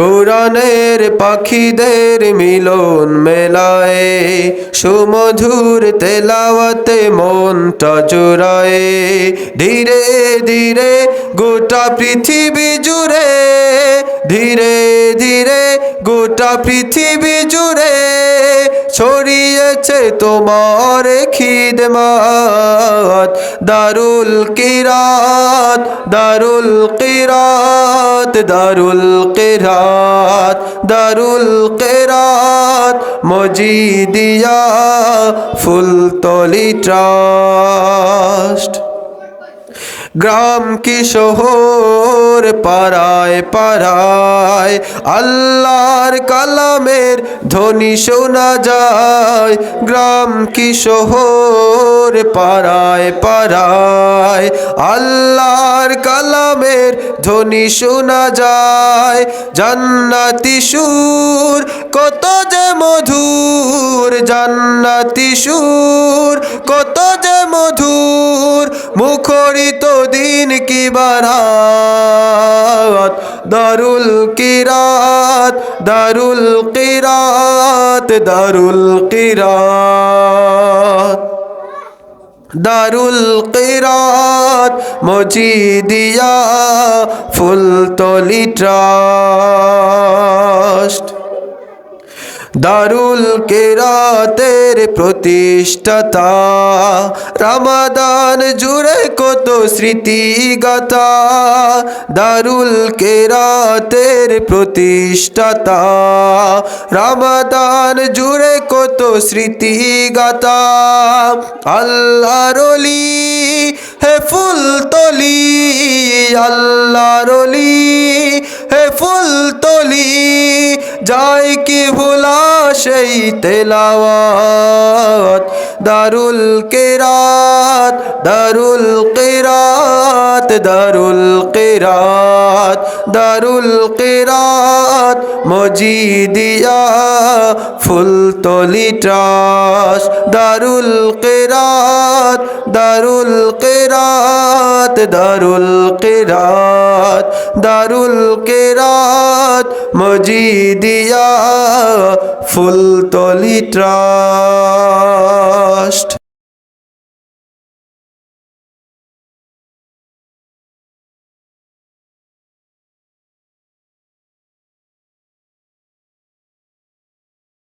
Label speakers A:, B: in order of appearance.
A: কোরআনের পাখিদের মিলন মেলায়, সুমধুর তেলাওয়াতে মনটা জোড়ায়। ধীরে ধীরে গোটা পৃথিবী জুড়ে, ধীরে ধীরে গোটা পৃথিবী জুড়ে ছড়িয়েছে তোমার খিদমাত। দারুল কিরাত দারুল কিরাত দারুল কিরাত দারুল কিরাত। মজিদিয়া ফুলতলি ট্রাস্ট। গ্রাম কি শহর পাড়ায় পাড়ায়, আল্লাহর কালামের ধ্বনি শোনা যায়। গ্রাম কি শহর পাড়ায় পাড়ায়, আল্লাহর কালামের ধ্বনি শোনা যায়। জান্নাতি সুর কত যে মধুর, জান্নাতি সুর কত যে মধুর। মুখরিত দিন কি বারাত? দারুল কিরাত দারুল কিরাত দারুল কিরাত। দারুল কিরাত, মজিদিয়া, ফুলতলি ট্রাস্ট। দারুল কেরাতের প্রতিষ্ঠাতা। রামাদান জুড়ে কত স্মৃতি গাথা দারুল কেরাতের প্রতিষ্ঠাতা। রামাদান জুড়ে কত স্মৃতি গাথা আল্লাহরলি হে ফুল যায় কি ভোলা সেই তেলাওয়াত? দারুল কেরাত দারুল কেরাত দারুল কেরাত দারুল কেরাত। মজিদিয়া ফুলতলি ট্রাস, দারুল কেরাত দারুল কেরাত দারুল কেরাত দারুল কেরাত। মজিদিয়া ফুলতলি ট্রাস